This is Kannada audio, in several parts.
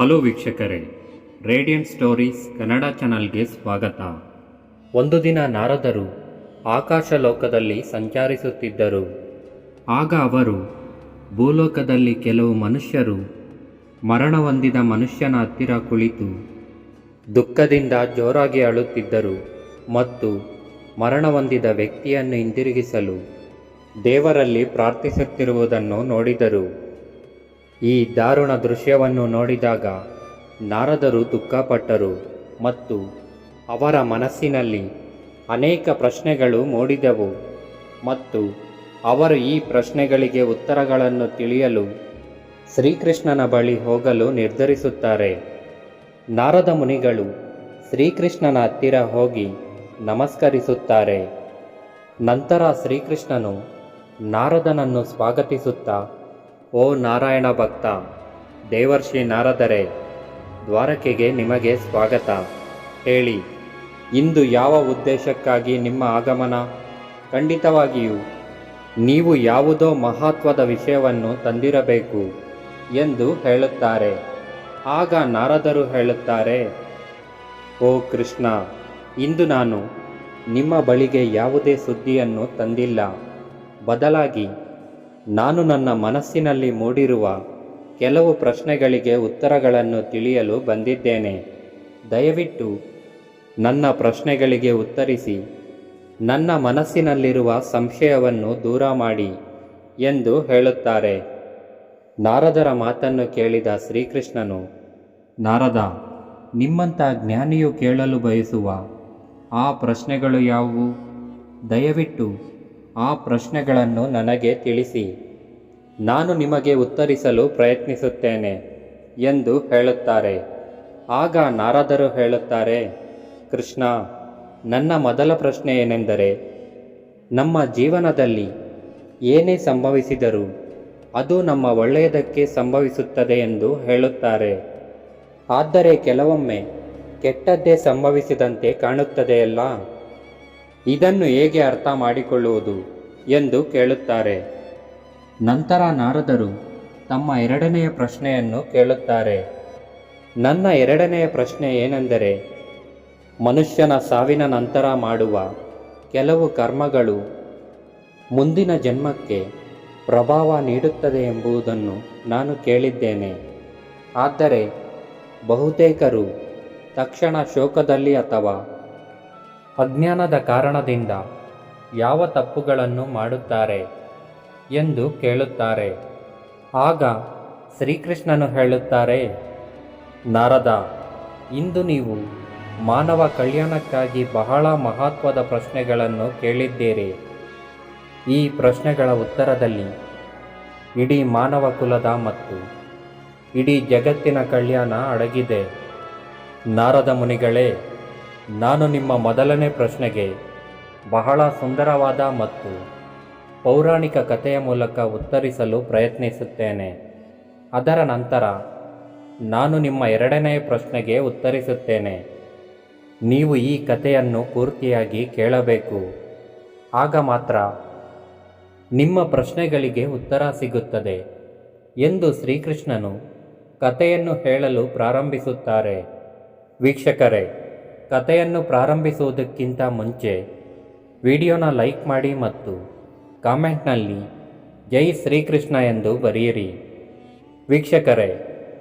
ಹಲೋ ವೀಕ್ಷಕರೇ ರೇಡಿಯಂಟ್ ಸ್ಟೋರೀಸ್ ಕನ್ನಡ ಚಾನಲ್ಗೆ ಸ್ವಾಗತ. ಒಂದು ದಿನ ನಾರದರು ಆಕಾಶ ಲೋಕದಲ್ಲಿ ಸಂಚರಿಸುತ್ತಿದ್ದರು. ಆಗ ಅವರು ಭೂಲೋಕದಲ್ಲಿ ಕೆಲವು ಮನುಷ್ಯರು ಮರಣ ಹೊಂದಿದ ಮನುಷ್ಯನ ಹತ್ತಿರ ಕುಳಿತು ದುಃಖದಿಂದ ಜೋರಾಗಿ ಅಳುತ್ತಿದ್ದರು ಮತ್ತು ಮರಣ ಹೊಂದಿದ ವ್ಯಕ್ತಿಯನ್ನು ಹಿಂದಿರುಗಿಸಲು ದೇವರಲ್ಲಿ ಪ್ರಾರ್ಥಿಸುತ್ತಿರುವುದನ್ನು ನೋಡಿದರು. ಈ ದಾರುಣ ದೃಶ್ಯವನ್ನು ನೋಡಿದಾಗ ನಾರದರು ದುಃಖಪಟ್ಟರು ಮತ್ತು ಅವರ ಮನಸ್ಸಿನಲ್ಲಿ ಅನೇಕ ಪ್ರಶ್ನೆಗಳು ಮೂಡಿದವು ಮತ್ತು ಅವರು ಈ ಪ್ರಶ್ನೆಗಳಿಗೆ ಉತ್ತರಗಳನ್ನು ತಿಳಿಯಲು ಶ್ರೀಕೃಷ್ಣನ ಬಳಿ ಹೋಗಲು ನಿರ್ಧರಿಸುತ್ತಾರೆ. ನಾರದ ಮುನಿಗಳು ಶ್ರೀಕೃಷ್ಣನ ಹತ್ತಿರ ಹೋಗಿ ನಮಸ್ಕರಿಸುತ್ತಾರೆ. ನಂತರ ಶ್ರೀಕೃಷ್ಣನು ನಾರದನನ್ನು ಸ್ವಾಗತಿಸುತ್ತಾ ಓ ನಾರಾಯಣ ಭಕ್ತ, ದೇವರ್ಷಿ ನಾರದರೆ, ದ್ವಾರಕೆಗೆ ನಿಮಗೆ ಸ್ವಾಗತ. ಹೇಳಿ, ಇಂದು ಯಾವ ಉದ್ದೇಶಕ್ಕಾಗಿ ನಿಮ್ಮ ಆಗಮನ? ಖಂಡಿತವಾಗಿಯೂ, ನೀವು ಯಾವುದೋ ಮಹತ್ವದ ವಿಷಯವನ್ನು ತಂದಿರಬೇಕು ಎಂದು ಹೇಳುತ್ತಾರೆ. ಆಗ ನಾರದರು ಹೇಳುತ್ತಾರೆ, ಓ ಕೃಷ್ಣ, ಇಂದು ನಾನು ನಿಮ್ಮ ಬಳಿಗೆ ಯಾವುದೇ ಸುದ್ದಿಯನ್ನು ತಂದಿಲ್ಲ. ಬದಲಾಗಿ ನಾನು ನನ್ನ ಮನಸ್ಸಿನಲ್ಲಿ ಮೂಡಿರುವ ಕೆಲವು ಪ್ರಶ್ನೆಗಳಿಗೆ ಉತ್ತರಗಳನ್ನು ತಿಳಿಯಲು ಬಂದಿದ್ದೇನೆ. ದಯವಿಟ್ಟು ನನ್ನ ಪ್ರಶ್ನೆಗಳಿಗೆ ಉತ್ತರಿಸಿ, ನನ್ನ ಮನಸ್ಸಿನಲ್ಲಿರುವ ಸಂಶಯವನ್ನು ದೂರ ಮಾಡಿ ಎಂದು ಹೇಳುತ್ತಾರೆ. ನಾರದರ ಮಾತನ್ನು ಕೇಳಿದ ಶ್ರೀಕೃಷ್ಣನು, ನಾರದ, ನಿಮ್ಮಂಥ ಜ್ಞಾನಿಯು ಕೇಳಲು ಬಯಸುವ ಆ ಪ್ರಶ್ನೆಗಳು ಯಾವುವು? ದಯವಿಟ್ಟು ಆ ಪ್ರಶ್ನೆಗಳನ್ನು ನನಗೆ ತಿಳಿಸಿ. ನಾನು ನಿಮಗೆ ಉತ್ತರಿಸಲು ಪ್ರಯತ್ನಿಸುತ್ತೇನೆ ಎಂದು ಹೇಳುತ್ತಾರೆ. ಆಗ ನಾರದರು ಹೇಳುತ್ತಾರೆ, ಕೃಷ್ಣ, ನನ್ನ ಮೊದಲ ಪ್ರಶ್ನೆ ಏನೆಂದರೆ ನಮ್ಮ ಜೀವನದಲ್ಲಿ ಏನೇ ಸಂಭವಿಸಿದರೂ ಅದು ನಮ್ಮ ಒಳ್ಳೆಯದಕ್ಕೆ ಸಂಭವಿಸುತ್ತದೆ ಎಂದು ಹೇಳುತ್ತಾರೆ. ಆದರೆ ಕೆಲವೊಮ್ಮೆ ಕೆಟ್ಟದ್ದೇ ಸಂಭವಿಸಿದಂತೆ ಕಾಣುತ್ತದೆಯಲ್ಲ? ಇದನ್ನು ಹೇಗೆ ಅರ್ಥ ಮಾಡಿಕೊಳ್ಳುವುದು? ಎಂದು ಕೇಳುತ್ತಾರೆ. ನಂತರ ನಾರದರು ತಮ್ಮ ಎರಡನೆಯ ಪ್ರಶ್ನೆಯನ್ನು ಕೇಳುತ್ತಾರೆ. ನನ್ನ ಎರಡನೆಯ ಪ್ರಶ್ನೆ ಏನೆಂದರೆ ಮನುಷ್ಯನ ಸಾವಿನ ನಂತರ ಮಾಡುವ ಕೆಲವು ಕರ್ಮಗಳು ಮುಂದಿನ ಜನ್ಮಕ್ಕೆ ಪ್ರಭಾವ ನೀಡುತ್ತದೆ ಎಂಬುದನ್ನು ನಾನು ಕೇಳಿದ್ದೇನೆ. ಆದರೆ ಬಹುತೇಕರು ತಕ್ಷಣ ಶೋಕದಲ್ಲಿ ಅಥವಾ ಅಜ್ಞಾನದ ಕಾರಣದಿಂದ ಯಾವ ತಪ್ಪುಗಳನ್ನು ಮಾಡುತ್ತಾರೆ ಎಂದು ಕೇಳುತ್ತಾರೆ. ಆಗ ಶ್ರೀಕೃಷ್ಣನು ಹೇಳುತ್ತಾರೆ, ನಾರದ, ಇಂದು ನೀವು ಮಾನವ ಕಲ್ಯಾಣಕ್ಕಾಗಿ ಬಹಳ ಮಹತ್ವದ ಪ್ರಶ್ನೆಗಳನ್ನು ಕೇಳಿದ್ದೀರಿ. ಈ ಪ್ರಶ್ನೆಗಳ ಉತ್ತರದಲ್ಲಿ ಇಡೀ ಮಾನವ ಕುಲದ ಮತ್ತು ಇಡೀ ಜಗತ್ತಿನ ಕಲ್ಯಾಣ ಅಡಗಿದೆ. ನಾರದ ಮುನಿಗಳೇ, ನಾನು ನಿಮ್ಮ ಮೊದಲನೇ ಪ್ರಶ್ನೆಗೆ ಬಹಳ ಸುಂದರವಾದ ಮತ್ತು ಪೌರಾಣಿಕ ಕಥೆಯ ಮೂಲಕ ಉತ್ತರಿಸಲು ಪ್ರಯತ್ನಿಸುತ್ತೇನೆ. ಅದರ ನಂತರ ನಾನು ನಿಮ್ಮ ಎರಡನೆಯ ಪ್ರಶ್ನೆಗೆ ಉತ್ತರಿಸುತ್ತೇನೆ. ನೀವು ಈ ಕಥೆಯನ್ನು ಪೂರ್ತಿಯಾಗಿ ಕೇಳಬೇಕು. ಆಗ ಮಾತ್ರ ನಿಮ್ಮ ಪ್ರಶ್ನೆಗಳಿಗೆ ಉತ್ತರ ಸಿಗುತ್ತದೆ ಎಂದು ಶ್ರೀಕೃಷ್ಣನು ಕಥೆಯನ್ನು ಹೇಳಲು ಪ್ರಾರಂಭಿಸುತ್ತಾರೆ. ವೀಕ್ಷಕರೇ, ಕಥೆಯನ್ನು ಪ್ರಾರಂಭಿಸುವುದಕ್ಕಿಂತ ಮುಂಚೆ ವಿಡಿಯೋನ ಲೈಕ್ ಮಾಡಿ ಮತ್ತು ಕಾಮೆಂಟ್ನಲ್ಲಿ ಜೈ ಶ್ರೀಕೃಷ್ಣ ಎಂದು ಬರೆಯಿರಿ. ವೀಕ್ಷಕರೇ,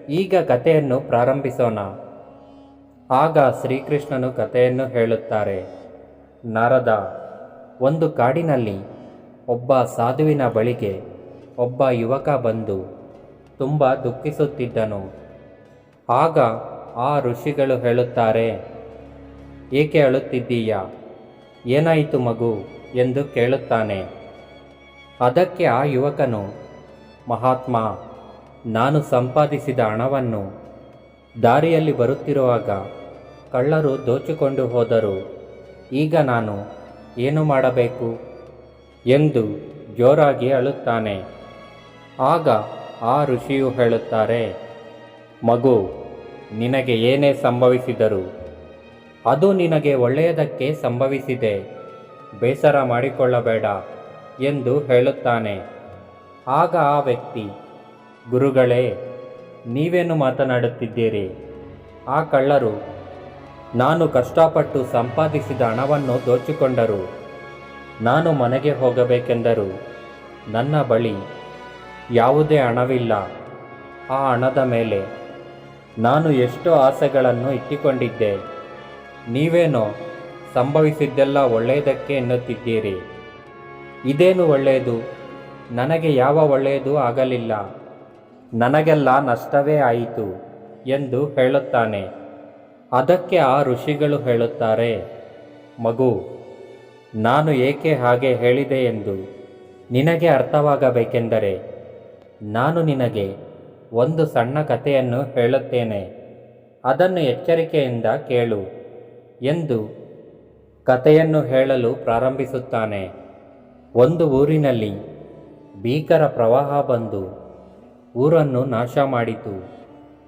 ಈಗ ಕಥೆಯನ್ನು ಪ್ರಾರಂಭಿಸೋಣ. ಆಗ ಶ್ರೀಕೃಷ್ಣನು ಕಥೆಯನ್ನು ಹೇಳುತ್ತಾರೆ. ನಾರದ, ಒಂದು ಕಾಡಿನಲ್ಲಿ ಒಬ್ಬ ಸಾಧುವಿನ ಬಳಿಗೆ ಒಬ್ಬ ಯುವಕ ಬಂದು ತುಂಬ ದುಃಖಿಸುತ್ತಿದ್ದನು. ಆಗ ಆ ಋಷಿಗಳು ಹೇಳುತ್ತಾರೆ, ಏಕೆ ಅಳುತ್ತಿದ್ದೀಯಾ? ಏನಾಯಿತು ಮಗು ಎಂದು ಕೇಳುತ್ತಾನೆ. ಅದಕ್ಕೆ ಆ ಯುವಕನು, ಮಹಾತ್ಮ, ನಾನು ಸಂಪಾದಿಸಿದ ಹಣವನ್ನು ದಾರಿಯಲ್ಲಿ ಬರುತ್ತಿರುವಾಗ ಕಳ್ಳರು ದೋಚಿಕೊಂಡು ಹೋದರು. ಈಗ ನಾನು ಏನು ಮಾಡಬೇಕು? ಎಂದು ಜೋರಾಗಿ ಅಳುತ್ತಾನೆ. ಆಗ ಆ ಋಷಿಯು ಹೇಳುತ್ತಾರೆ, ಮಗು, ನಿನಗೆ ಏನೇ ಸಂಭವಿಸಿದರು ಅದು ನಿನಗೆ ಒಳ್ಳೆಯದಕ್ಕೆ ಸಂಭವಿಸಿದೆ. ಬೇಸರ ಮಾಡಿಕೊಳ್ಳಬೇಡ ಎಂದು ಹೇಳುತ್ತಾನೆ. ಆಗ ಆ ವ್ಯಕ್ತಿ, ಗುರುಗಳೇ, ನೀವೇನು ಮಾತನಾಡುತ್ತಿದ್ದೀರಿ? ಆ ಕಳ್ಳರು, ನಾನು ಕಷ್ಟಪಟ್ಟು ಸಂಪಾದಿಸಿದ ಹಣವನ್ನು ದೋಚಿಕೊಂಡರು. ನಾನು ಮನೆಗೆ ಹೋಗಬೇಕೆಂದರು. ನನ್ನ ಬಳಿ ಯಾವುದೇ ಹಣವಿಲ್ಲ. ಆ ಹಣದ ಮೇಲೆ ನಾನು ಎಷ್ಟೋ ಆಸೆಗಳನ್ನು ಇಟ್ಟುಕೊಂಡಿದ್ದೆ. ನೀವೇನೋ ಸಂಭವಿಸಿದ್ದೆಲ್ಲ ಒಳ್ಳೆಯದಕ್ಕೆ ಎನ್ನುತ್ತಿದ್ದೀರಿ. ಇದೇನು ಒಳ್ಳೆಯದು? ನನಗೆ ಯಾವ ಒಳ್ಳೆಯದು ಆಗಲಿಲ್ಲ. ನನಗೆಲ್ಲ ನಷ್ಟವೇ ಆಯಿತು ಎಂದು ಹೇಳುತ್ತಾನೆ. ಅದಕ್ಕೆ ಆ ಋಷಿಗಳು ಹೇಳುತ್ತಾರೆ, ಮಗು, ನಾನು ಏಕೆ ಹಾಗೆ ಹೇಳಿದೆ ಎಂದು ನಿನಗೆ ಅರ್ಥವಾಗಬೇಕೆಂದರೆ, ನಾನು ನಿನಗೆ ಒಂದು ಸಣ್ಣ ಕಥೆಯನ್ನು ಹೇಳುತ್ತೇನೆ. ಅದನ್ನು ಎಚ್ಚರಿಕೆಯಿಂದ ಕೇಳು. ಎಂದು ಕಥೆಯನ್ನು ಹೇಳಲು ಪ್ರಾರಂಭಿಸುತ್ತಾನೆ. ಒಂದು ಊರಿನಲ್ಲಿ ಭೀಕರ ಪ್ರವಾಹ ಬಂದು ಊರನ್ನು ನಾಶ ಮಾಡಿತು.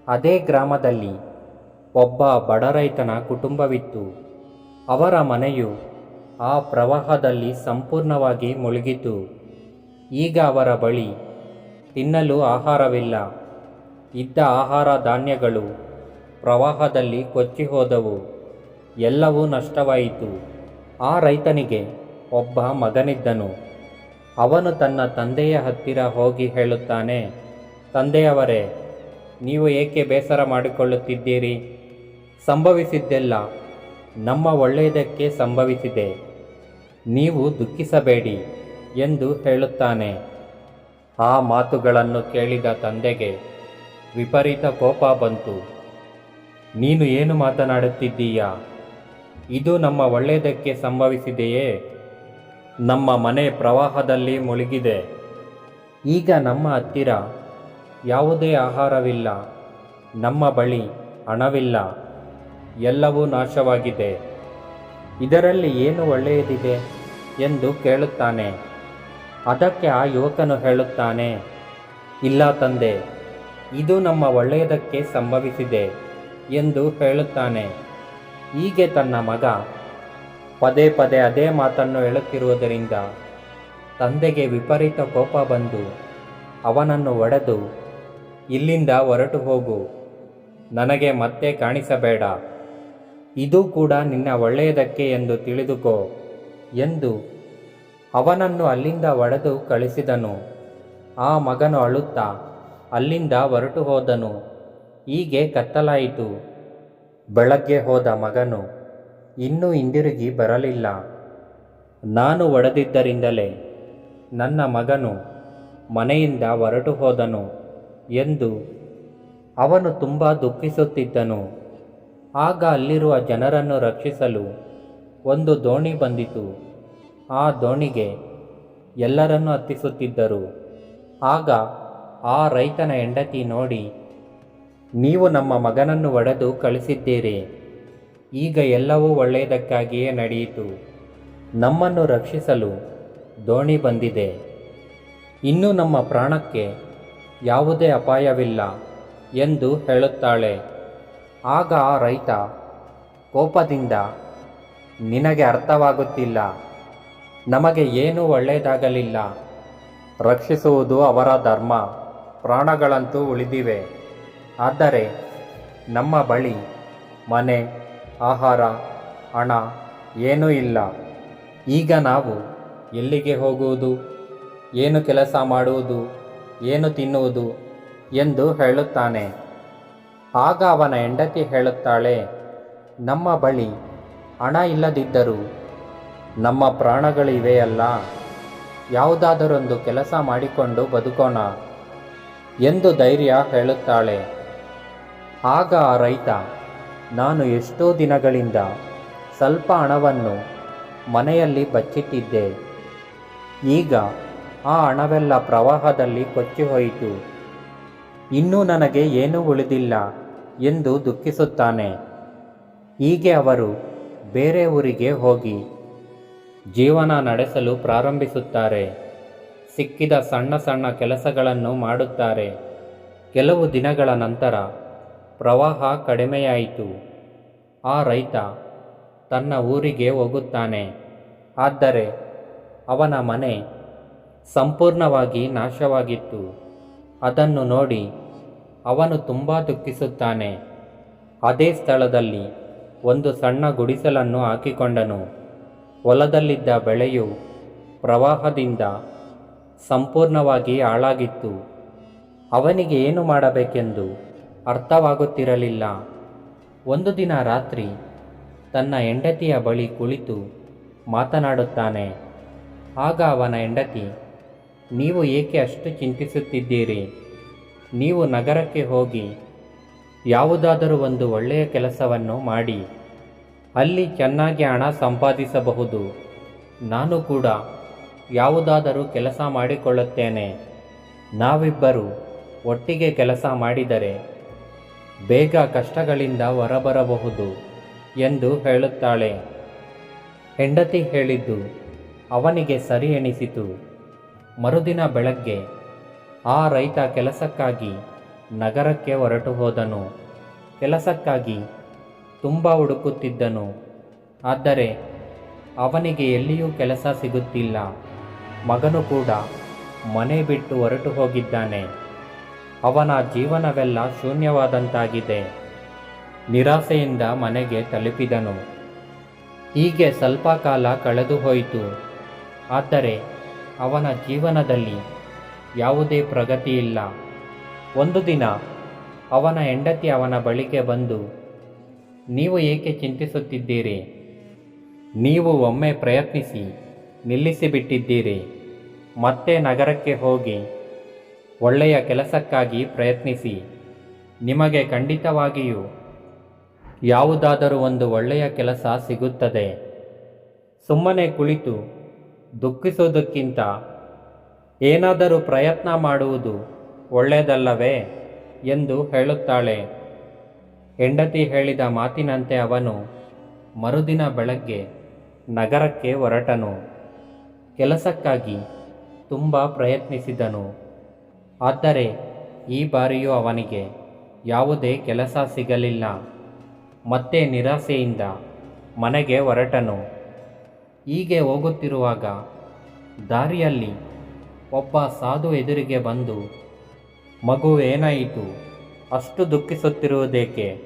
ಅದೇ ಗ್ರಾಮದಲ್ಲಿ ಒಬ್ಬ ಬಡ ರೈತನ ಕುಟುಂಬವಿತ್ತು. ಅವರ ಮನೆಯು ಆ ಪ್ರವಾಹದಲ್ಲಿ ಸಂಪೂರ್ಣವಾಗಿ ಮುಳುಗಿತು ಈಗ ಅವರ ಬಳಿ ತಿನ್ನಲು ಆಹಾರವಿಲ್ಲ. ಇದ್ದ ಆಹಾರ ಧಾನ್ಯಗಳು ಪ್ರವಾಹದಲ್ಲಿ ಕೊಚ್ಚಿ ಹೋದವು. ಎಲ್ಲವೂ ನಷ್ಟವಾಯಿತು. ಆ ರೈತನಿಗೆ ಒಬ್ಬ ಮಗನಿದ್ದನು. ಅವನು ತನ್ನ ತಂದೆಯ ಹತ್ತಿರ ಹೋಗಿ ಹೇಳುತ್ತಾನೆ, ತಂದೆಯವರೇ, ನೀವು ಏಕೆ ಬೇಸರ ಮಾಡಿಕೊಳ್ಳುತ್ತಿದ್ದೀರಿ? ಸಂಭವಿಸಿದ್ದೆಲ್ಲ ನಮ್ಮ ಒಳ್ಳೆಯದಕ್ಕೆ ಸಂಭವಿಸಿದೆ. ನೀವು ದುಃಖಿಸಬೇಡಿ ಎಂದು ಹೇಳುತ್ತಾನೆ. ಆ ಮಾತುಗಳನ್ನು ಕೇಳಿದ ತಂದೆಗೆ ವಿಪರೀತ ಕೋಪ ಬಂತು. ನೀನು ಏನು ಮಾತನಾಡುತ್ತಿದ್ದೀಯಾ? ಇದು ನಮ್ಮ ಒಳ್ಳೆಯದಕ್ಕೆ ಸಂಭವಿಸಿದೆಯೇ? ನಮ್ಮ ಮನೆ ಪ್ರವಾಹದಲ್ಲಿ ಮುಳುಗಿದೆ. ಈಗ ನಮ್ಮ ಹತ್ತಿರ ಯಾವುದೇ ಆಹಾರವಿಲ್ಲ. ನಮ್ಮ ಬಳಿ ಹಣವಿಲ್ಲ. ಎಲ್ಲವೂ ನಾಶವಾಗಿದೆ. ಇದರಲ್ಲಿ ಏನು ಒಳ್ಳೆಯದಿದೆ? ಎಂದು ಕೇಳುತ್ತಾನೆ. ಅದಕ್ಕೆ ಆ ಯುವಕನು ಹೇಳುತ್ತಾನೆ, ಇಲ್ಲ ತಂದೆ, ಇದು ನಮ್ಮ ಒಳ್ಳೆಯದಕ್ಕೆ ಸಂಭವಿಸಿದೆ ಎಂದು ಹೇಳುತ್ತಾನೆ. ಹೀಗೆ ತನ್ನ ಮಗ ಪದೇ ಪದೇ ಅದೇ ಮಾತನ್ನು ಹೇಳುತ್ತಿರುವುದರಿಂದ ತಂದೆಗೆ ವಿಪರೀತ ಕೋಪ ಬಂದು ಅವನನ್ನು ಒಡೆದು ಇಲ್ಲಿಂದ ಹೊರಟು ಹೋಗು. ನನಗೆ ಮತ್ತೆ ಕಾಣಿಸಬೇಡ. ಇದು ಕೂಡ ನಿನ್ನ ಒಳ್ಳೆಯದಕ್ಕೆ ಎಂದು ತಿಳಿದುಕೋ ಎಂದು ಅವನನ್ನು ಅಲ್ಲಿಂದ ಒಡೆದು ಕಳಿಸಿದನು. ಆ ಮಗನು ಅಳುತ್ತಾ ಅಲ್ಲಿಂದ ಹೊರಟು ಹೋದನು. ಹೀಗೆ ಕತ್ತಲಾಯಿತು. ಬೆಳಗ್ಗೆ ಹೋದ ಮಗನು, ಇನ್ನೂ ಹಿಂದಿರುಗಿ ಬರಲಿಲ್ಲ. ನಾನು ಒಡೆದಿದ್ದರಿಂದಲೇ ನನ್ನ ಮಗನು ಮನೆಯಿಂದ ಹೊರಟು ಹೋದನು ಎಂದು ಅವನು ತುಂಬ ದುಃಖಿಸುತ್ತಿದ್ದನು. ಆಗ ಅಲ್ಲಿರುವ ಜನರನ್ನು ರಕ್ಷಿಸಲು ಒಂದು ದೋಣಿ ಬಂದಿತು. ಆ ದೋಣಿಗೆ ಎಲ್ಲರನ್ನು ಹತ್ತಿಸುತ್ತಿದ್ದರು. ಆಗ ಆ ರೈತನ ಹೆಂಡತಿ ನೋಡಿ ನೀವು ನಮ್ಮ ಮಗನನ್ನು ಒಡೆದು ಕಳಿಸಿದ್ದೀರಿ. ಈಗ ಎಲ್ಲವೂ ಒಳ್ಳೆಯದಕ್ಕಾಗಿಯೇ ನಡೆಯಿತು. ನಮ್ಮನ್ನು ರಕ್ಷಿಸಲು ದೋಣಿ ಬಂದಿದೆ. ಇನ್ನು ನಮ್ಮ ಪ್ರಾಣಕ್ಕೆ ಯಾವುದೇ ಅಪಾಯವಿಲ್ಲ ಎಂದು ಹೇಳುತ್ತಾಳೆ. ಆಗ ಆ ರೈತ ಕೋಪದಿಂದ, ನಿನಗೆ ಅರ್ಥವಾಗುತ್ತಿಲ್ಲ. ನಮಗೆ ಏನೂ ಒಳ್ಳೆಯದಾಗಲಿಲ್ಲ. ರಕ್ಷಿಸುವುದು ಅವರ ಧರ್ಮ. ಪ್ರಾಣಗಳಂತೂ ಉಳಿದಿವೆ. ಆದರೆ ನಮ್ಮ ಬಳಿ ಮನೆ, ಆಹಾರ, ಹಣ ಏನೂ ಇಲ್ಲ. ಈಗ ನಾವು ಎಲ್ಲಿಗೆ ಹೋಗುವುದು? ಏನು ಕೆಲಸ ಮಾಡುವುದು? ಏನು ತಿನ್ನುವುದು? ಎಂದು ಹೇಳುತ್ತಾನೆ. ಆಗ ಅವನ ಹೆಂಡತಿ ಹೇಳುತ್ತಾಳೆ, ನಮ್ಮ ಬಳಿ ಹಣ ಇಲ್ಲದಿದ್ದರೂ ನಮ್ಮ ಪ್ರಾಣಗಳಿವೆಯಲ್ಲ ಯಾವುದಾದರೊಂದು ಕೆಲಸ ಮಾಡಿಕೊಂಡು ಬದುಕೋಣ ಎಂದು ಧೈರ್ಯ ಹೇಳುತ್ತಾಳೆ. ಆಗ ಆ ರೈತ, ನಾನು ಎಷ್ಟೋ ದಿನಗಳಿಂದ ಸ್ವಲ್ಪ ಹಣವನ್ನು ಮನೆಯಲ್ಲಿ ಬಚ್ಚಿಟ್ಟಿದ್ದೆ. ಈಗ ಆ ಹಣವೆಲ್ಲ ಪ್ರವಾಹದಲ್ಲಿ ಕೊಚ್ಚಿಹೋಯಿತು ಇನ್ನೂ ನನಗೆ ಏನೂ ಉಳಿದಿಲ್ಲ ಎಂದು ದುಃಖಿಸುತ್ತಾನೆ. ಹೀಗೆ ಅವರು ಬೇರೆ ಊರಿಗೆ ಹೋಗಿ ಜೀವನ ನಡೆಸಲು ಪ್ರಾರಂಭಿಸುತ್ತಾರೆ. ಸಿಕ್ಕಿದ ಸಣ್ಣ ಸಣ್ಣ ಕೆಲಸಗಳನ್ನು ಮಾಡುತ್ತಾರೆ. ಕೆಲವು ದಿನಗಳ ನಂತರ ಪ್ರವಾಹ ಕಡಿಮೆಯಾಯಿತು. ಆ ರೈತ ತನ್ನ ಊರಿಗೆ ಹೋಗುತ್ತಾನೆ. ಆದರೆ ಅವನ ಮನೆ ಸಂಪೂರ್ಣವಾಗಿ ನಾಶವಾಗಿತ್ತು. ಅದನ್ನು ನೋಡಿ ಅವನು ತುಂಬ ದುಃಖಿಸುತ್ತಾನೆ. ಅದೇ ಸ್ಥಳದಲ್ಲಿ ಒಂದು ಸಣ್ಣ ಗುಡಿಸಲನ್ನು ಹಾಕಿಕೊಂಡನು. ಹೊಲದಲ್ಲಿದ್ದ ಬೆಳೆಯು ಪ್ರವಾಹದಿಂದ ಸಂಪೂರ್ಣವಾಗಿ ಹಾಳಾಗಿತ್ತು. ಅವನಿಗೆ ಏನು ಮಾಡಬೇಕೆಂದು ಅರ್ಥವಾಗುತ್ತಿರಲಿಲ್ಲ. ಒಂದು ದಿನ ರಾತ್ರಿ ತನ್ನ ಹೆಂಡತಿಯ ಬಳಿ ಕುಳಿತು ಮಾತನಾಡುತ್ತಾನೆ. ಆಗ ಅವನ ಹೆಂಡತಿ, ನೀವು ಏಕೆ ಅಷ್ಟು ಚಿಂತಿಸುತ್ತಿದ್ದೀರಿ? ನೀವು ನಗರಕ್ಕೆ ಹೋಗಿ ಯಾವುದಾದರೂ ಒಂದು ಒಳ್ಳೆಯ ಕೆಲಸವನ್ನು ಮಾಡಿ. ಅಲ್ಲಿ ಚೆನ್ನಾಗಿ ಹಣ ಸಂಪಾದಿಸಬಹುದು. ನಾನು ಕೂಡ ಯಾವುದಾದರೂ ಕೆಲಸ ಮಾಡಿಕೊಳ್ಳುತ್ತೇನೆ. ನಾವಿಬ್ಬರು ಒಟ್ಟಿಗೆ ಕೆಲಸ ಮಾಡಿದರೆ ಬೇಗ ಕಷ್ಟಗಳಿಂದ ಹೊರಬರಬಹುದು ಎಂದು ಹೇಳುತ್ತಾಳೆ. ಹೆಂಡತಿ ಹೇಳಿದ್ದು ಅವನಿಗೆ ಸರಿ ಎನಿಸಿತು. ಮರುದಿನ ಬೆಳಗ್ಗೆ ಆ ರೈತ ಕೆಲಸಕ್ಕಾಗಿ ನಗರಕ್ಕೆ ಹೊರಟು ಹೋದನು. ಕೆಲಸಕ್ಕಾಗಿ ತುಂಬ ಹುಡುಕುತ್ತಿದ್ದನು. ಆದರೆ ಅವನಿಗೆ ಎಲ್ಲಿಯೂ ಕೆಲಸ ಸಿಗುತ್ತಿಲ್ಲ. ಮಗನು ಕೂಡ ಮನೆ ಬಿಟ್ಟು ಹೊರಟು ಹೋಗಿದ್ದಾನೆ. ಅವನ ಜೀವನವೆಲ್ಲ ಶೂನ್ಯವಾದಂತಾಗಿದೆ. ನಿರಾಸೆಯಿಂದ ಮನೆಗೆ ತಲುಪಿದನು. ಹೀಗೆ ಸ್ವಲ್ಪ ಕಾಲ ಕಳೆದು ಹೋಯಿತು ಆದರೆ ಅವನ ಜೀವನದಲ್ಲಿ ಯಾವುದೇ ಪ್ರಗತಿ ಇಲ್ಲ. ಒಂದು ದಿನ ಅವನ ಹೆಂಡತಿ ಅವನ ಬಳಿಗೆ ಬಂದು, ನೀವು ಏಕೆ ಚಿಂತಿಸುತ್ತಿದ್ದೀರಿ? ನೀವು ಒಮ್ಮೆ ಪ್ರಯತ್ನಿಸಿ ನಿಲ್ಲಿಸಿಬಿಟ್ಟಿದ್ದೀರಿ. ಮತ್ತೆ ನಗರಕ್ಕೆ ಹೋಗಿ ಒಳ್ಳೆಯ ಕೆಲಸಕ್ಕಾಗಿ ಪ್ರಯತ್ನಿಸಿ. ನಿಮಗೆ ಖಂಡಿತವಾಗಿಯೂ ಯಾವುದಾದರೂ ಒಂದು ಒಳ್ಳೆಯ ಕೆಲಸ ಸಿಗುತ್ತದೆ. ಸುಮ್ಮನೆ ಕುಳಿತು ದುಃಖಿಸುವುದಕ್ಕಿಂತ ಏನಾದರೂ ಪ್ರಯತ್ನ ಮಾಡುವುದು ಒಳ್ಳೆಯದಲ್ಲವೇ ಎಂದು ಹೇಳುತ್ತಾಳೆ. ಹೆಂಡತಿ ಹೇಳಿದ ಮಾತಿನಂತೆ ಅವನು ಮರುದಿನ ಬೆಳಗ್ಗೆ ನಗರಕ್ಕೆ ಹೊರಟನು. ಕೆಲಸಕ್ಕಾಗಿ ತುಂಬ ಪ್ರಯತ್ನಿಸಿದನು. ಆದರೆ ಈ ಬಾರಿಯೂ ಅವನಿಗೆ ಯಾವುದೇ ಕೆಲಸ ಸಿಗಲಿಲ್ಲ. ಮತ್ತೆ ನಿರಾಸೆಯಿಂದ ಮನೆಗೆ ಹೊರಟನು. ಹೀಗೆ ಹೋಗುತ್ತಿರುವಾಗ ದಾರಿಯಲ್ಲಿ ಒಬ್ಬ ಸಾಧು ಎದುರಿಗೆ ಬಂದು, ಮಗು, ಏನಾಯಿತು? ಅಷ್ಟು ದುಃಖಿಸುತ್ತಿರುವುದೇಕೆ?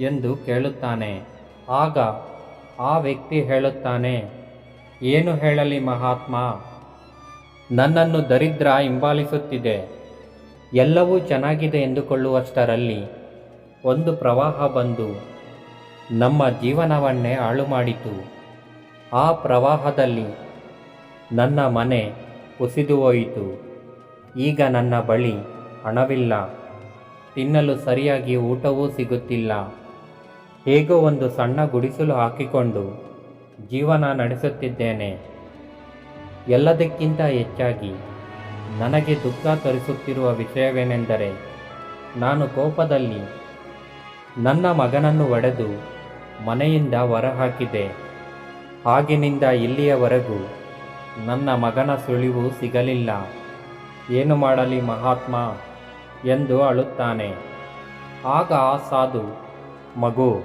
ಎಂದು ಕೇಳುತ್ತಾನೆ. ಆಗ ಆ ವ್ಯಕ್ತಿ ಹೇಳುತ್ತಾನೆ, ಏನು ಹೇಳಲಿ ಮಹಾತ್ಮ? ನನ್ನನ್ನು ದರಿದ್ರ ಹಿಂಬಾಲಿಸುತ್ತಿದೆ. ಎಲ್ಲವೂ ಚೆನ್ನಾಗಿದೆ ಎಂದುಕೊಳ್ಳುವಷ್ಟರಲ್ಲಿ ಒಂದು ಪ್ರವಾಹ ಬಂದು ನಮ್ಮ ಜೀವನವನ್ನೇ ಹಾಳು ಮಾಡಿತು ಆ ಪ್ರವಾಹದಲ್ಲಿ ನನ್ನ ಮನೆ ಕುಸಿದು ಹೋಯಿತು. ಈಗ ನನ್ನ ಬಳಿ ಹಣವಿಲ್ಲ. ತಿನ್ನಲು ಸರಿಯಾಗಿ ಊಟವೂ ಸಿಗುತ್ತಿಲ್ಲ. ಹೇಗೋ ಒಂದು ಸಣ್ಣ ಗುಡಿಸಲು ಹಾಕಿಕೊಂಡು ಜೀವನ ನಡೆಸುತ್ತಿದ್ದೇನೆ. ಎಲ್ಲದಕ್ಕಿಂತ ಹೆಚ್ಚಾಗಿ ನನಗೆ ದುಃಖ ತರಿಸುತ್ತಿರುವ ವಿಷಯವೇನೆಂದರೆ, ನಾನು ಕೋಪದಲ್ಲಿ ನನ್ನ ಮಗನನ್ನು ಒಡೆದು ಮನೆಯಿಂದ ಹೊರಹಾಕಿದೆ. ಆಗಿನಿಂದ ಇಲ್ಲಿಯವರೆಗೂ ನನ್ನ ಮಗನ ಸುಳಿವು ಸಿಗಲಿಲ್ಲ. ಏನು ಮಾಡಲಿ ಮಹಾತ್ಮ? ಎಂದು ಅಳುತ್ತಾನೆ. ಆಗ ಆ ಸಾಧು, ಮಗು,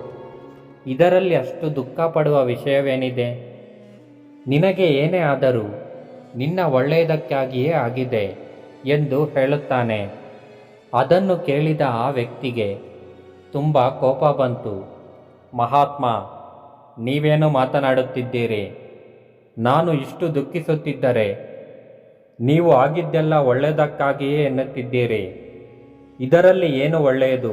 ಇದರಲ್ಲಿ ಅಷ್ಟು ದುಃಖ ಪಡುವ ವಿಷಯವೇನಿದೆ? ನಿನಗೆ ಏನೇ ಆದರೂ ನಿನ್ನ ಒಳ್ಳೆಯದಕ್ಕಾಗಿಯೇ ಆಗಿದೆ ಎಂದು ಹೇಳುತ್ತಾನೆ. ಅದನ್ನು ಕೇಳಿದ ಆ ವ್ಯಕ್ತಿಗೆ ತುಂಬ ಕೋಪ ಬಂತು. ಮಹಾತ್ಮ, ನೀವೇನು ಮಾತನಾಡುತ್ತಿದ್ದೀರಿ? ನಾನು ಇಷ್ಟು ದುಃಖಿಸುತ್ತಿದ್ದರೆ ನೀವು ಆಗಿದ್ದೆಲ್ಲ ಒಳ್ಳೆಯದಕ್ಕಾಗಿಯೇ ಎನ್ನುತ್ತಿದ್ದೀರಿ. ಇದರಲ್ಲಿ ಏನು ಒಳ್ಳೆಯದು?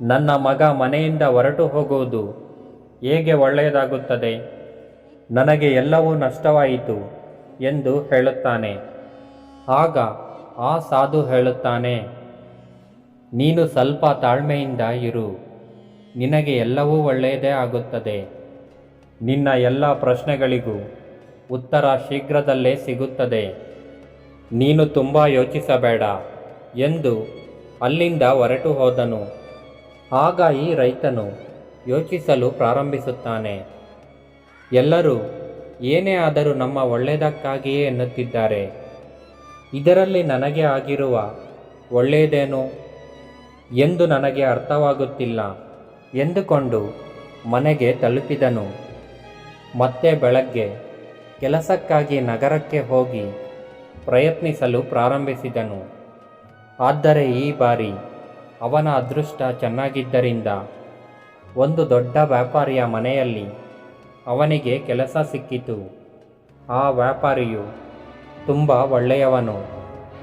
ನನ್ನ ಮಗ ಮನೆಯಿಂದ ಹೊರಟು ಹೋಗುವುದು ಹೇಗೆ ಒಳ್ಳೆಯದಾಗುತ್ತದೆ? ನನಗೆ ಎಲ್ಲವೂ ನಷ್ಟವಾಯಿತು. ಎಂದು ಹೇಳುತ್ತಾನೆ. ಆಗ ಆ ಸಾಧು ಹೇಳುತ್ತಾನೆ, ನೀನು ಸ್ವಲ್ಪ ತಾಳ್ಮೆಯಿಂದ ಇರು. ನಿನಗೆ ಎಲ್ಲವೂ ಒಳ್ಳೆಯದೇ ಆಗುತ್ತದೆ. ನಿನ್ನ ಎಲ್ಲ ಪ್ರಶ್ನೆಗಳಿಗೂ ಉತ್ತರ ಶೀಘ್ರದಲ್ಲೇ ಸಿಗುತ್ತದೆ. ನೀನು ತುಂಬ ಯೋಚಿಸಬೇಡ ಎಂದು ಅಲ್ಲಿಂದ ಹೊರಟು ಹೋದನು. ಆಗ ಈ ರೈತನು ಯೋಚಿಸಲು ಪ್ರಾರಂಭಿಸುತ್ತಾನೆ. ಎಲ್ಲರೂ ಏನೇ ಆದರೂ ನಮ್ಮ ಒಳ್ಳೆಯದಕ್ಕಾಗಿಯೇ ಎನ್ನುತ್ತಿದ್ದಾರೆ. ಇದರಲ್ಲಿ ನನಗೆ ಆಗಿರುವ ಒಳ್ಳೆಯದೇನು ಎಂದು ನನಗೆ ಅರ್ಥವಾಗುತ್ತಿಲ್ಲ ಎಂದುಕೊಂಡು ಮನೆಗೆ ತಲುಪಿದನು. ಮತ್ತೆ ಬೆಳಗ್ಗೆ ಕೆಲಸಕ್ಕಾಗಿ ನಗರಕ್ಕೆ ಹೋಗಿ ಪ್ರಯತ್ನಿಸಲು ಪ್ರಾರಂಭಿಸಿದನು. ಆದರೆ ಈ ಬಾರಿ ಅವನ ಅದೃಷ್ಟ ಚೆನ್ನಾಗಿದ್ದರಿಂದ ಒಂದು ದೊಡ್ಡ ವ್ಯಾಪಾರಿಯ ಮನೆಯಲ್ಲಿ ಅವನಿಗೆ ಕೆಲಸ ಸಿಕ್ಕಿತು. ಆ ವ್ಯಾಪಾರಿಯು ತುಂಬ ಒಳ್ಳೆಯವನು.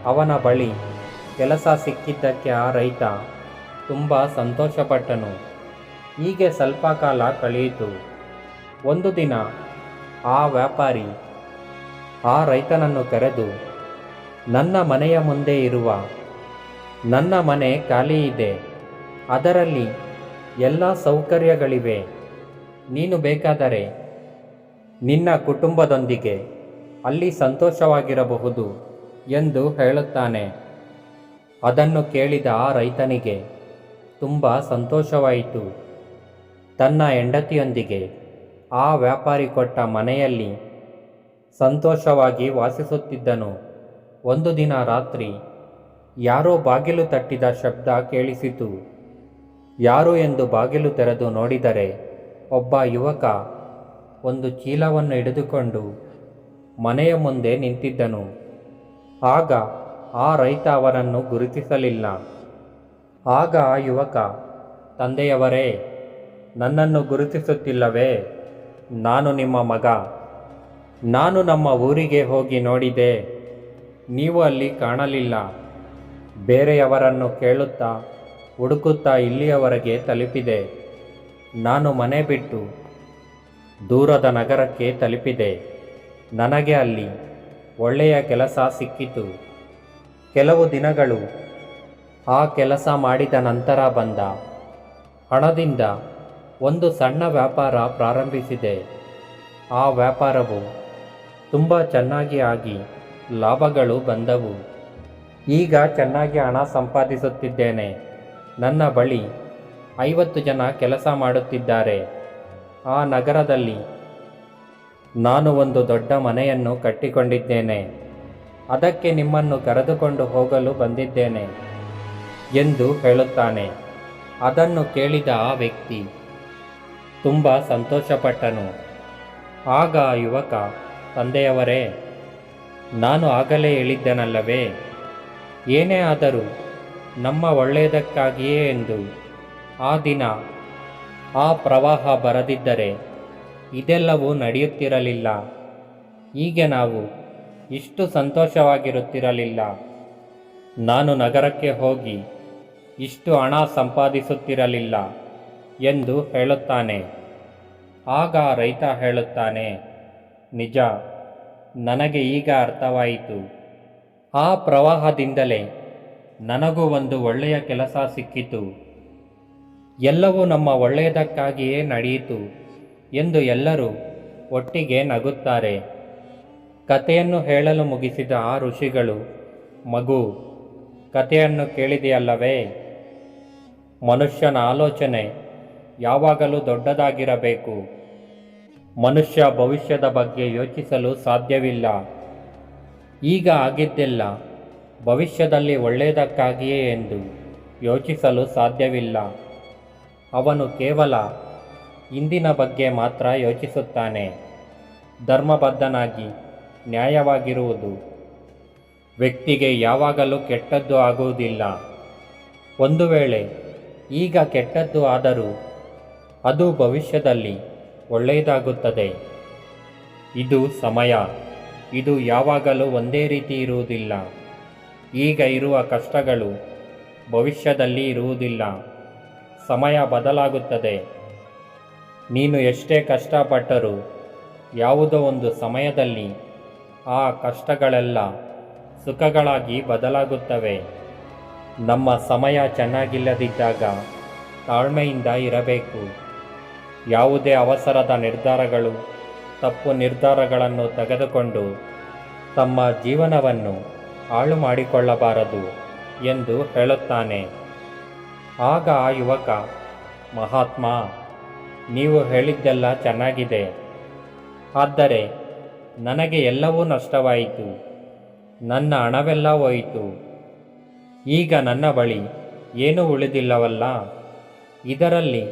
ಅವನ ಬಳಿ ಕೆಲಸ ಸಿಕ್ಕಿದ್ದಕ್ಕೆ ಆ ರೈತ ತುಂಬ ಸಂತೋಷಪಟ್ಟನು. ಹೀಗೆ ಸ್ವಲ್ಪ ಕಾಲ ಕಳೆಯಿತು. ಒಂದು ದಿನ ಆ ವ್ಯಾಪಾರಿ ಆ ರೈತನನ್ನು ಕರೆದು, ನನ್ನ ಮನೆಯ ಮುಂದೆ ಇರುವ, ನನ್ನ ಮನೆ ಖಾಲಿ ಇದೆ. ಅದರಲ್ಲಿ ಎಲ್ಲ ಸೌಕರ್ಯಗಳಿವೆ. ನೀನು ಬೇಕಾದರೆ ನಿನ್ನ ಕುಟುಂಬದೊಂದಿಗೆ ಅಲ್ಲಿ ಸಂತೋಷವಾಗಿರಬಹುದು ಎಂದು ಹೇಳುತ್ತಾನೆ. ಅದನ್ನು ಕೇಳಿದ ಆ ರೈತನಿಗೆ ತುಂಬ ಸಂತೋಷವಾಯಿತು. ತನ್ನ ಹೆಂಡತಿಯೊಂದಿಗೆ ಆ ವ್ಯಾಪಾರಿ ಕೊಟ್ಟ ಮನೆಯಲ್ಲಿ ಸಂತೋಷವಾಗಿ ವಾಸಿಸುತ್ತಿದ್ದನು. ಒಂದು ದಿನ ರಾತ್ರಿ ಯಾರೋ ಬಾಗಿಲು ತಟ್ಟಿದ ಶಬ್ದ ಕೇಳಿಸಿತು. ಯಾರು ಎಂದು ಬಾಗಿಲು ತೆರೆದು ನೋಡಿದರೆ ಒಬ್ಬ ಯುವಕ ಒಂದು ಚೀಲವನ್ನು ಹಿಡಿದುಕೊಂಡು ಮನೆಯ ಮುಂದೆ ನಿಂತಿದ್ದನು. ಆಗ ಆ ರೈತ ಅವನನ್ನು ಗುರುತಿಸಲಿಲ್ಲ. ಆಗ ಆ ಯುವಕ, ತಂದೆಯವರೇ, ನನ್ನನ್ನು ಗುರುತಿಸುತ್ತಿಲ್ಲವೇ? ನಾನು ನಿಮ್ಮ ಮಗ. ನಾನು ನಮ್ಮ ಊರಿಗೆ ಹೋಗಿ ನೋಡಿದೆ. ನೀವು ಅಲ್ಲಿ ಕಾಣಲಿಲ್ಲ. ಬೇರೆಯವರನ್ನು ಕೇಳುತ್ತಾ ಹುಡುಕುತ್ತಾ ಇಲ್ಲಿಯವರೆಗೆ ತಲುಪಿದೆ. ನಾನು ಮನೆ ಬಿಟ್ಟು ದೂರದ ನಗರಕ್ಕೆ ತಲುಪಿದೆ. ನನಗೆ ಅಲ್ಲಿ ಒಳ್ಳೆಯ ಕೆಲಸ ಸಿಕ್ಕಿತು. ಕೆಲವು ದಿನಗಳು ಆ ಕೆಲಸ ಮಾಡಿದ ನಂತರ ಬಂದ ಹಣದಿಂದ ಒಂದು ಸಣ್ಣ ವ್ಯಾಪಾರ ಪ್ರಾರಂಭಿಸಿದೆ. ಆ ವ್ಯಾಪಾರವು ತುಂಬ ಚೆನ್ನಾಗಿ ಆಗಿ ಲಾಭಗಳು ಬಂದವು. ಈಗ ಚೆನ್ನಾಗಿ ಹಣ ಸಂಪಾದಿಸುತ್ತಿದ್ದೇನೆ. ನನ್ನ ಬಳಿ ಐವತ್ತು ಜನ ಕೆಲಸ ಮಾಡುತ್ತಿದ್ದಾರೆ. ಆ ನಗರದಲ್ಲಿ ನಾನು ಒಂದು ದೊಡ್ಡ ಮನೆಯನ್ನು ಕಟ್ಟಿಕೊಂಡಿದ್ದೇನೆ. ಅದಕ್ಕೆ ನಿಮ್ಮನ್ನು ಕರೆದುಕೊಂಡು ಹೋಗಲು ಬಂದಿದ್ದೇನೆ ಎಂದು ಹೇಳುತ್ತಾನೆ. ಅದನ್ನು ಕೇಳಿದ ಆ ವ್ಯಕ್ತಿ ತುಂಬ ಸಂತೋಷಪಟ್ಟನು. ಆಗ ಆ ಯುವಕ, ತಂದೆಯವರೇ, ನಾನು ಆಗಲೇ ಹೇಳಿದ್ದೆನಲ್ಲವೇ? ಏನೇ ಆದರೂ ನಮ್ಮ ಒಳ್ಳೆಯದಕ್ಕಾಗಿಯೇ ಎಂದು ಆ ದಿನ ಆ ಪ್ರವಾಹ ಬರದಿದ್ದರೆ ಇದೆಲ್ಲವೂ ನಡೆಯುತ್ತಿರಲಿಲ್ಲ. ಹೀಗೆ ನಾವು ಇಷ್ಟು ಸಂತೋಷವಾಗಿರುತ್ತಿರಲಿಲ್ಲ. ನಾನು ನಗರಕ್ಕೆ ಹೋಗಿ ಇಷ್ಟು ಹಣ ಸಂಪಾದಿಸುತ್ತಿರಲಿಲ್ಲ ಎಂದು ಹೇಳುತ್ತಾನೆ. ಆಗ ರೈತ ಹೇಳುತ್ತಾನೆ, ನಿಜ, ನನಗೆ ಈಗ ಅರ್ಥವಾಯಿತು. ಆ ಪ್ರವಾಹದಿಂದಲೇ ನನಗೂ ಒಂದು ಒಳ್ಳೆಯ ಕೆಲಸ ಸಿಕ್ಕಿತು. ಎಲ್ಲವೂ ನಮ್ಮ ಒಳ್ಳೆಯದಕ್ಕಾಗಿಯೇ ನಡೆಯಿತು ಎಂದು ಎಲ್ಲರೂ ಒಟ್ಟಿಗೆ ನಗುತ್ತಾರೆ. ಕಥೆಯನ್ನು ಹೇಳಲು ಮುಗಿಸಿದ ಆ ಋಷಿಗಳು, ಮಗು, ಕಥೆಯನ್ನು ಕೇಳಿದೆಯಲ್ಲವೇ? ಮನುಷ್ಯನ ಆಲೋಚನೆ ಯಾವಾಗಲೂ ದೊಡ್ಡದಾಗಿರಬೇಕು. ಮನುಷ್ಯ ಭವಿಷ್ಯದ ಬಗ್ಗೆ ಯೋಚಿಸಲು ಸಾಧ್ಯವಿಲ್ಲ. ಈಗ ಆಗಿದ್ದೆಲ್ಲ. ಭವಿಷ್ಯದಲ್ಲಿ ಒಳ್ಳೆಯದಕ್ಕಾಗಿಯೇ ಎಂದು ಯೋಚಿಸಲು ಸಾಧ್ಯವಿಲ್ಲ. ಅವನು ಕೇವಲ ಇಂದಿನ ಬಗ್ಗೆ ಮಾತ್ರ ಯೋಚಿಸುತ್ತಾನೆ. ಧರ್ಮಬದ್ಧನಾಗಿ ನ್ಯಾಯವಾಗಿರುವುದು. ವ್ಯಕ್ತಿಗೆ ಯಾವಾಗಲೂ ಕೆಟ್ಟದ್ದು ಆಗುವುದಿಲ್ಲ. ಒಂದು ವೇಳೆ ಈಗ ಕೆಟ್ಟದ್ದು ಆದರೂ ಅದು ಭವಿಷ್ಯದಲ್ಲಿ ಒಳ್ಳೆಯದಾಗುತ್ತದೆ. ಇದು ಸಮಯ. ಇದು ಯಾವಾಗಲೂ ಒಂದೇ ರೀತಿ ಇರುವುದಿಲ್ಲ. ಈಗ ಇರುವ ಕಷ್ಟಗಳು ಭವಿಷ್ಯದಲ್ಲಿ ಇರುವುದಿಲ್ಲ. ಸಮಯ ಬದಲಾಗುತ್ತದೆ. ನೀನು ಎಷ್ಟೇ ಕಷ್ಟಪಟ್ಟರೂ ಯಾವುದೋ ಒಂದು ಸಮಯದಲ್ಲಿ ಆ ಕಷ್ಟಗಳೆಲ್ಲ ಸುಖಗಳಾಗಿ ಬದಲಾಗುತ್ತವೆ. ನಮ್ಮ ಸಮಯ ಚೆನ್ನಾಗಿಲ್ಲದಿದ್ದಾಗ ತಾಳ್ಮೆಯಿಂದ ಇರಬೇಕು. ಯಾವುದೇ ಅವಸರದ ನಿರ್ಧಾರಗಳು, ತಪ್ಪು ನಿರ್ಧಾರಗಳನ್ನು ತೆಗೆದುಕೊಂಡು ತಮ್ಮ ಜೀವನವನ್ನು ಹಾಳು ಮಾಡಿಕೊಳ್ಳಬಾರದು ಎಂದು ಹೇಳುತ್ತಾನೆ. ಆಗ ಆ ಯುವಕ, ಮಹಾತ್ಮ, ನೀವು ಹೇಳಿದ್ದೆಲ್ಲ ಚೆನ್ನಾಗಿದೆ. ಆದರೆ ನನಗೆ ಎಲ್ಲವೂ ನಷ್ಟವಾಯಿತು. ನನ್ನ ಹಣವೆಲ್ಲ ಹೋಯಿತು. ಈಗ ನನ್ನ ಬಳಿ ಏನೂ ಉಳಿದಿಲ್ಲವಲ್ಲ? ಇದರಲ್ಲಿ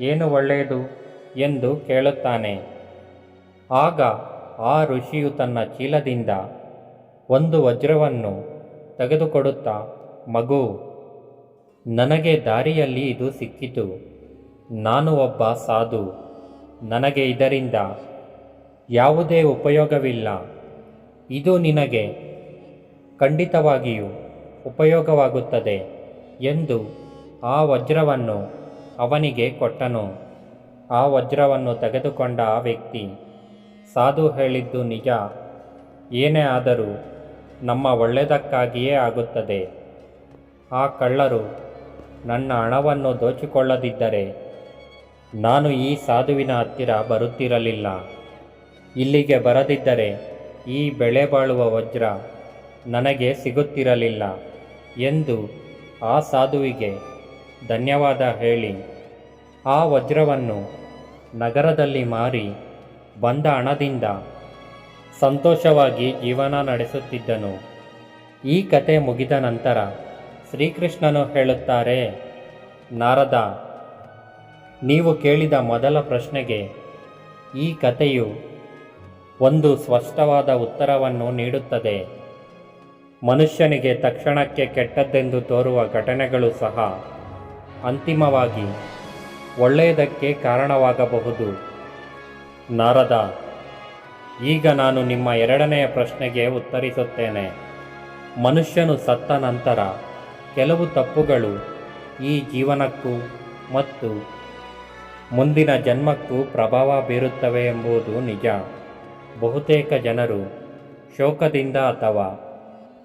ಏನು ಒಳ್ಳೆಯದು? ಎಂದು ಕೇಳುತ್ತಾನೆ. ಆಗ ಆ ಋಷಿಯು ತನ್ನ ಚೀಲದಿಂದ ಒಂದು ವಜ್ರವನ್ನು ತೆಗೆದುಕೊಡುತ್ತಾ, ಮಗು ನನಗೆ ದಾರಿಯಲ್ಲಿ ಇದು ಸಿಕ್ಕಿತು. ನಾನು ಒಬ್ಬ ಸಾಧು. ನನಗೆ ಇದರಿಂದ ಯಾವುದೇ ಉಪಯೋಗವಿಲ್ಲ. ಇದು ನಿನಗೆ ಖಂಡಿತವಾಗಿಯೂ ಉಪಯೋಗವಾಗುತ್ತದೆ ಎಂದು ಆ ವಜ್ರವನ್ನು ಅವನಿಗೆ ಕೊಟ್ಟನು. ಆ ವಜ್ರವನ್ನು ತೆಗೆದುಕೊಂಡ ಆ ವ್ಯಕ್ತಿ, ಸಾಧು ಹೇಳಿದ್ದು ನಿಜ. ಏನೇ ಆದರೂ ನಮ್ಮ ಒಳ್ಳೆಯದಕ್ಕಾಗಿಯೇ ಆಗುತ್ತದೆ ಆ ಕಳ್ಳರು ನನ್ನ ಹಣವನ್ನು ದೋಚಿಕೊಳ್ಳದಿದ್ದರೆ ನಾನು ಈ ಸಾಧುವಿನ ಹತ್ತಿರ ಬರುತ್ತಿರಲಿಲ್ಲ. ಇಲ್ಲಿಗೆ ಬರದಿದ್ದರೆ ಈ ಬೆಳೆ ಬಾಳುವ ವಜ್ರ ನನಗೆ ಸಿಗುತ್ತಿರಲಿಲ್ಲ ಎಂದು ಆ ಸಾಧುವಿಗೆ ಧನ್ಯವಾದ ಹೇಳಿ. ಆ ವಜ್ರವನ್ನು ನಗರದಲ್ಲಿ ಮಾರಿ ಬಂದ ಹಣದಿಂದ ಸಂತೋಷವಾಗಿ ಜೀವನ ನಡೆಸುತ್ತಿದ್ದನು. ಈ ಕತೆ ಮುಗಿದ ನಂತರ ಶ್ರೀಕೃಷ್ಣನು ಹೇಳುತ್ತಾರೆ, ನಾರದ, ನೀವು ಕೇಳಿದ ಮೊದಲ ಪ್ರಶ್ನೆಗೆ ಈ ಕಥೆಯು ಒಂದು ಸ್ಪಷ್ಟವಾದ ಉತ್ತರವನ್ನು ನೀಡುತ್ತದೆ. ಮನುಷ್ಯನಿಗೆ ತಕ್ಷಣಕ್ಕೆ ಕೆಟ್ಟದ್ದೆಂದು ತೋರುವ ಘಟನೆಗಳು ಸಹ ಅಂತಿಮವಾಗಿ ಒಳ್ಳೆಯದಕ್ಕೆ ಕಾರಣವಾಗಬಹುದು. ನಾರದ, ಈಗ ನಾನು ನಿಮ್ಮ ಎರಡನೆಯ ಪ್ರಶ್ನೆಗೆ ಉತ್ತರಿಸುತ್ತೇನೆ. ಮನುಷ್ಯನು ಸತ್ತ ನಂತರ ಕೆಲವು ತಪ್ಪುಗಳು ಈ ಜೀವನಕ್ಕೂ ಮತ್ತು ಮುಂದಿನ ಜನ್ಮಕ್ಕೂ ಪ್ರಭಾವ ಬೀರುತ್ತವೆ ಎಂಬುದು ನಿಜ. ಬಹುತೇಕ ಜನರು ಶೋಕದಿಂದ ಅಥವಾ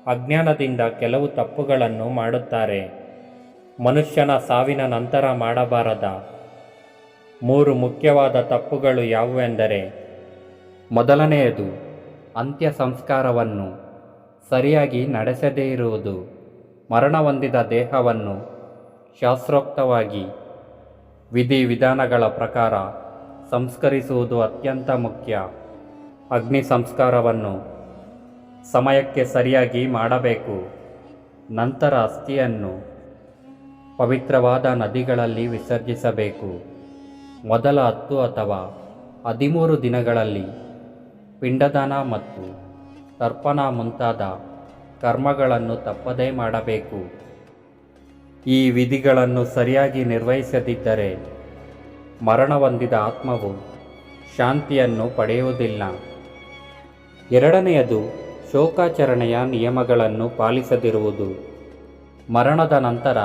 ಅಜ್ಞಾನದಿಂದ ಕೆಲವು ತಪ್ಪುಗಳನ್ನು ಮಾಡುತ್ತಾರೆ. ಮನುಷ್ಯನ ಸಾವಿನ ನಂತರ ಮಾಡಬಾರದ ಮೂರು ಮುಖ್ಯವಾದ ತಪ್ಪುಗಳು ಯಾವುವೆಂದರೆ, ಮೊದಲನೆಯದು ಅಂತ್ಯ ಸಂಸ್ಕಾರವನ್ನು ಸರಿಯಾಗಿ ನಡೆಸದೇ ಇರುವುದು. ಮರಣ ಹೊಂದಿದ ದೇಹವನ್ನು ಶಾಸ್ತ್ರೋಕ್ತವಾಗಿ ವಿಧಿವಿಧಾನಗಳ ಪ್ರಕಾರ ಸಂಸ್ಕರಿಸುವುದು ಅತ್ಯಂತ ಮುಖ್ಯ. ಅಗ್ನಿ ಸಂಸ್ಕಾರವನ್ನು ಸಮಯಕ್ಕೆ ಸರಿಯಾಗಿ ಮಾಡಬೇಕು. ನಂತರ ಅಸ್ಥಿಯನ್ನು ಪವಿತ್ರವಾದ ನದಿಗಳಲ್ಲಿ ವಿಸರ್ಜಿಸಬೇಕು. ಮೊದಲ ಹತ್ತು ಅಥವಾ ಹದಿಮೂರು ದಿನಗಳಲ್ಲಿ ಪಿಂಡದಾನ ಮತ್ತು ತರ್ಪಣ ಮುಂತಾದ ಕರ್ಮಗಳನ್ನು ತಪ್ಪದೇ ಮಾಡಬೇಕು. ಈ ವಿಧಿಗಳನ್ನು ಸರಿಯಾಗಿ ನಿರ್ವಹಿಸದಿದ್ದರೆ ಮರಣ ಹೊಂದಿದ ಆತ್ಮವು ಶಾಂತಿಯನ್ನು ಪಡೆಯುವುದಿಲ್ಲ. ಎರಡನೆಯದು ಶೋಕಾಚರಣೆಯ ನಿಯಮಗಳನ್ನು ಪಾಲಿಸದಿರುವುದು. ಮರಣದ ನಂತರ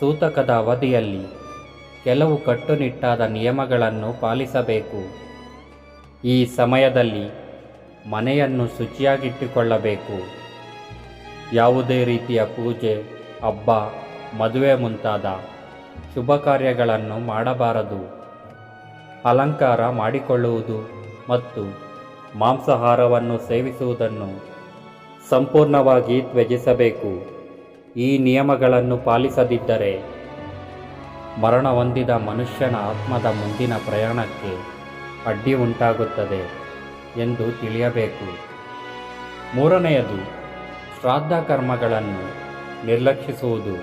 ಸೂತಕದ ಅವಧಿಯಲ್ಲಿ ಕೆಲವು ಕಟ್ಟುನಿಟ್ಟಾದ ನಿಯಮಗಳನ್ನು ಪಾಲಿಸಬೇಕು. ಈ ಸಮಯದಲ್ಲಿ ಮನೆಯನ್ನು ಶುಚಿಯಾಗಿಟ್ಟುಕೊಳ್ಳಬೇಕು. ಯಾವುದೇ ರೀತಿಯ ಪೂಜೆ, ಹಬ್ಬ, ಮದುವೆ ಮುಂತಾದ ಶುಭ ಕಾರ್ಯಗಳನ್ನು ಮಾಡಬಾರದು. ಅಲಂಕಾರ ಮಾಡಿಕೊಳ್ಳುವುದು ಮತ್ತು ಮಾಂಸಾಹಾರವನ್ನು ಸೇವಿಸುವುದನ್ನು ಸಂಪೂರ್ಣವಾಗಿ ತ್ಯಜಿಸಬೇಕು. ಈ ನಿಯಮಗಳನ್ನು ಪಾಲಿಸದಿದ್ದರೆ ಮರಣ ಹೊಂದಿದ ಮನುಷ್ಯನ ಆತ್ಮದ ಮುಂದಿನ ಪ್ರಯಾಣಕ್ಕೆ ಅಡ್ಡಿ ಉಂಟಾಗುತ್ತದೆ ಎಂದು ತಿಳಿಯಬೇಕು. ಮೂರನೆಯದು ಶ್ರಾದ್ದ ಕರ್ಮಗಳನ್ನು ನಿರ್ಲಕ್ಷಿಸುವುದು.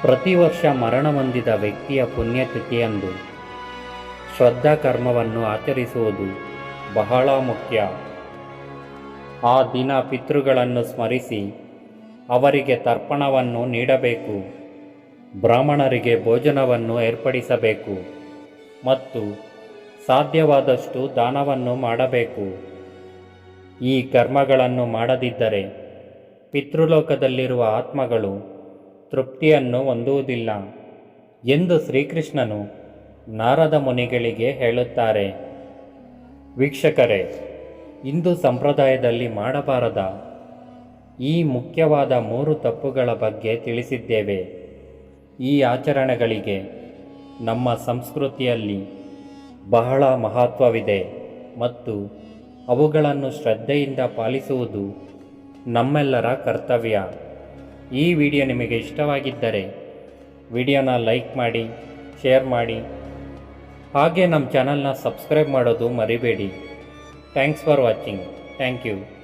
ಪ್ರತಿ ವರ್ಷ ಮರಣ ಹೊಂದಿದ ವ್ಯಕ್ತಿಯ ಪುಣ್ಯತಿಥಿಯಂದು ಶ್ರದ್ಧಾ ಕರ್ಮವನ್ನು ಆಚರಿಸುವುದು ಬಹಳ ಮುಖ್ಯ. ಆ ದಿನ ಪಿತೃಗಳನ್ನು ಸ್ಮರಿಸಿ ಅವರಿಗೆ ತರ್ಪಣವನ್ನು ನೀಡಬೇಕು. ಬ್ರಾಹ್ಮಣರಿಗೆ ಭೋಜನವನ್ನು ಏರ್ಪಡಿಸಬೇಕು ಮತ್ತು ಸಾಧ್ಯವಾದಷ್ಟು ದಾನವನ್ನು ಮಾಡಬೇಕು. ಈ ಕರ್ಮಗಳನ್ನು ಮಾಡದಿದ್ದರೆ ಪಿತೃಲೋಕದಲ್ಲಿರುವ ಆತ್ಮಗಳು ತೃಪ್ತಿಯನ್ನು ಹೊಂದುವುದಿಲ್ಲ ಎಂದು ಶ್ರೀಕೃಷ್ಣನು ನಾರದ ಮುನಿಗಳಿಗೆ ಹೇಳುತ್ತಾರೆ. ವೀಕ್ಷಕರೇ ಹಿಂದೂ ಸಂಪ್ರದಾಯದಲ್ಲಿ ಮಾಡಬಾರದ ಈ ಮುಖ್ಯವಾದ ಮೂರು ತಪ್ಪುಗಳ ಬಗ್ಗೆ ತಿಳಿಸಿದ್ದೇವೆ. ಈ ಆಚರಣೆಗಳಿಗೆ ನಮ್ಮ ಸಂಸ್ಕೃತಿಯಲ್ಲಿ ಬಹಳ ಮಹತ್ವವಿದೆ ಮತ್ತು ಅವುಗಳನ್ನು ಶ್ರದ್ಧೆಯಿಂದ ಪಾಲಿಸುವುದು ನಮ್ಮೆಲ್ಲರ ಕರ್ತವ್ಯ. ಈ ವಿಡಿಯೋ ನಿಮಗೆ ಇಷ್ಟವಾಗಿದ್ದರೆ ವಿಡಿಯೋನ ಲೈಕ್ ಮಾಡಿ, ಶೇರ್ ಮಾಡಿ. ಹಾಗೆ ನಮ್ಮ ಚಾನಲ್ನ ಸಬ್ಸ್ಕ್ರೈಬ್ ಮಾಡೋದು ಮರಿಬೇಡಿ. Thanks for watching. Thank you.